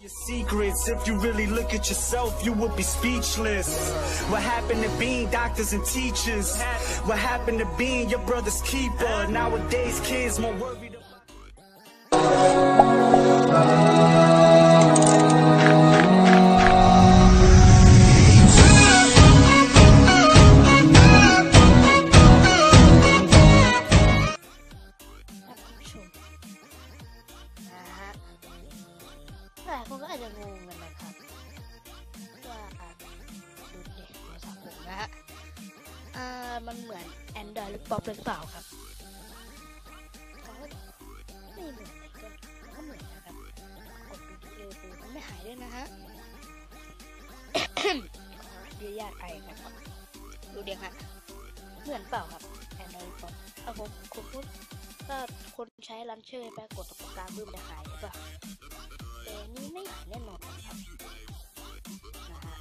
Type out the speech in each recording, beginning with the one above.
your secrets. If you really look at yourself, you would be speechless. What happened to being doctors and teachers? What happened to being your brother's keeper? Nowadays, kids more worried about. ลายคนก็อาจจะงงกันนะครับว่าดูเด็กโทรศัพท์ผมนะฮะอ่ามันเหมือน Android หรือ Pop หรือเปล่าครับก็ไม่เหมือนก็มันก็เหมือนนะครับกดดูเร็วดูมันไม่หายด้วยนะฮะขออนุญาตไอนะครับดูเด็กฮะเหมือนเปล่าครับ Android หรือ Pop เอาผมคุณพูดถ้าคนใช้ลันเชอร์ไปกดตรงกลางบึ้มจะหายใช่ปะแต่นี่ ไม่หายแน่นอนครับนะฮะ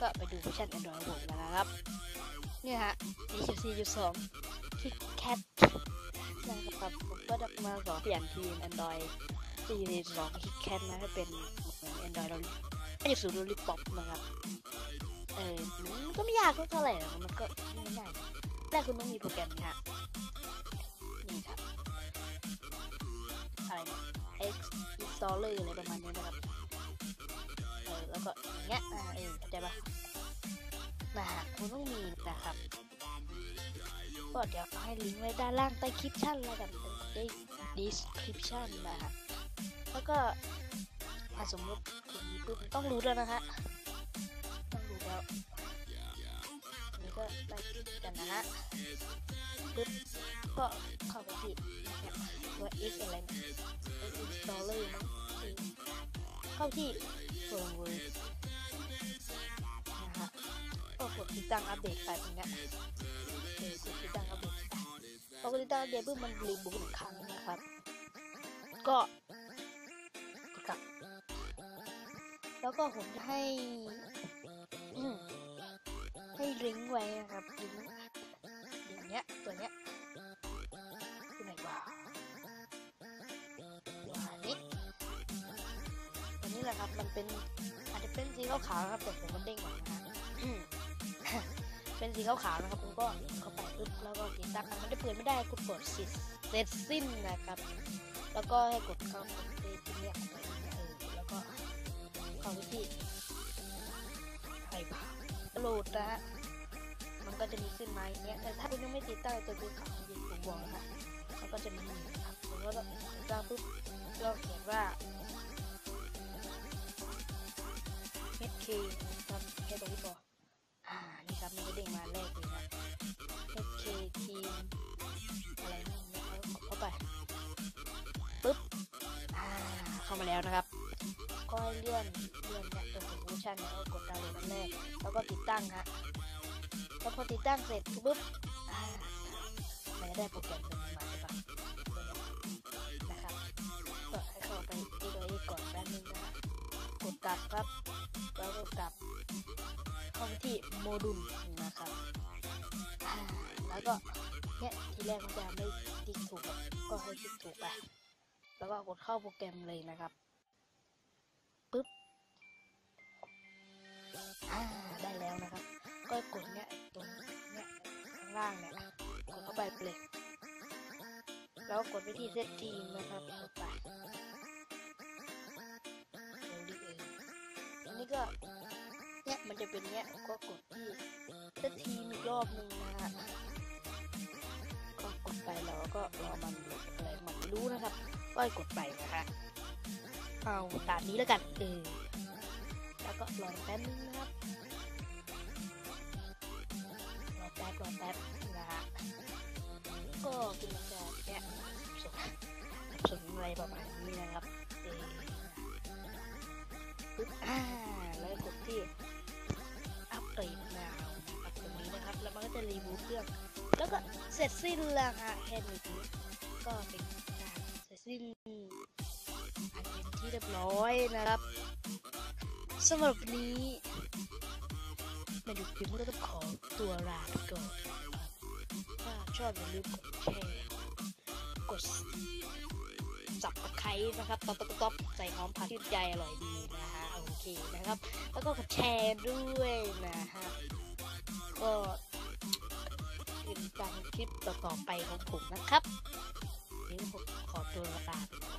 ก็ไปดูเวอร์ชัน Android ผมนะครับ เนี่ยฮะ44.2คิกแคทนะครับผมก็จะมาสอเปลี่ยนทีม Android 42คิกแคทนะให้เป็น Android เราไม่ได้สูตรลิปป๊อปนะครับ เออมันก็ไม่ยากเท่าไหร่หรอกมันก็ไม่ง่ายแรกคุณต้องมีโปรแกรมนี้ฮะนี่ครับอะไรเนี่ย X installer อะไรประมาณนี้นะครับเออแล้วก็อย่างเงี้ยอ่าเออเข้าใจปะนะฮะคุณต้องมีนะครับก็เดี๋ยวให้ลิงก์ไว้ด้านล่างใต้คลิปชั่นแล้วกันเป็น description นะฮะแล้วก็ถ้าสมมติถึงนี้ปุ๊บต้องรู้แล้วนะฮะต้องรู้แล้วนี่ก็ไปกันนะฮะปุ๊บก็เข้าไปที่เนี่ยตัว x อะไรนะ x installer มั้งที่ เข้าที่ firmware นะฮะก็กดติดตั้งอัปเดตไปตรงเนี้ยเออกดติดตั้งอัปเดตไปพอกดติดตั้งอัปเดตปุ๊บมันรีบูตหนึ่งครั้งนะครับ ก็กดกลับ แล้วก็ผมจะให้ให้ลิงก์ไว้นะครับลิงก์อย่างเนี้ยตัวเนี้ยที่ไหนวะ แหละครับ มันเป็นอาจจะเป็นสีขาวๆนะครับแต่ผมมันเด้งหน่อยนะฮะเป็นสีขาวๆนะครับผมก็เข้าไปปึ๊บแล้วก็ติดตั้งมันจะเปิดไม่ได้กดกดสิเสร็จสิ้นนะครับ แล้วก็ให้กดเข้าไปที่เนี่ยไปเนี่ยแล้วก็เข้าไปที่ไฟผ่าโหลดนะฮะมันก็จะมีขึ้นมาอย่างเงี้ยแต่ถ้าคุณยังไม่ติดตั้งตัวสีขาวที่ผมบอกนะมันก็จะมีนะครับผมก็ต้องติดตั้งปุ๊บก็เขียนว่า HK ครับแค่ตรงนี้พออ่า นี่ครับ มันจะเด้งมาแรกเลยนะ HK ทีมอะไรนั่นเนี่ยเอาเข้าไปปุ๊บ อ่า เข้ามาแล้วนะครับ ก็ให้เลื่อนเลื่อนเนี่ยจนถึงเวอร์ชันเนี่ยก็กดดาวน์โหลดอันแรก แล้วก็ติดตั้งฮะแล้วพอติดตั้งเสร็จปุ๊บ อ่ามันจะได้โปรแกรมตัวนี้มาใช่ปะนะครับก็ให้เข้าไปที่ตัวนี้ก่อนแป๊บนึงนะฮะกดกลับครับ แล้วก็กลับเข้าไปที่โมดูลนะครับแล้วก็เนี่ยทีแรกมันจะไม่ติ๊กถูกก็ให้ติ๊กถูกไปแล้วก็กดเข้าโปรแกรมเลยนะครับปึ๊บได้แล้วนะครับ ก็กดเนี่ยตรงเนี่ยข้างล่างเนี่ยกดเข้าไปเลยแล้วกดไปที่เซตทีมนะครับกดไป นนี้ก็เนี่ยมันจะเป็นเนี้ยก็กดที่เซตทีมอีกรอบหนึ่งนะฮะก็กดไปแล้วก็รอมันอะไรมันไม่รู้นะครับก็ให้กดไปนะฮะเอาตามนี้แล้วกันเออแล้วก็รอแป๊บนึงนะครับรอแป๊บรอแป๊บนะฮะก็เป็นบรรยากาศเนี่ยสนสนอะไรประมาณนี้นะครับเออปึ๊บอ่า รีบูทเครื่อง แล้วก็เสร็จสิ้นแล้วค่ะแค่นี้ก็เป็นการเสร็จสิ้นที่เรียบร้อยนะครับสำหรับนี้มาดูคลิปก็ต้องขอตัวลาไปก่อนถ้าชอบอย่าลืมกดแชร์กดจับตะไคร้นะครับต๊อปต๊อปต๊อใส่หอมผักชื่นใจอร่อยดีนะฮะโอเคนะครับ แล้วก็กดแชร์ด้วยนะฮะก็ คลิปต่อๆไปของผมนะครับ นี่ผมขอตัวลาไป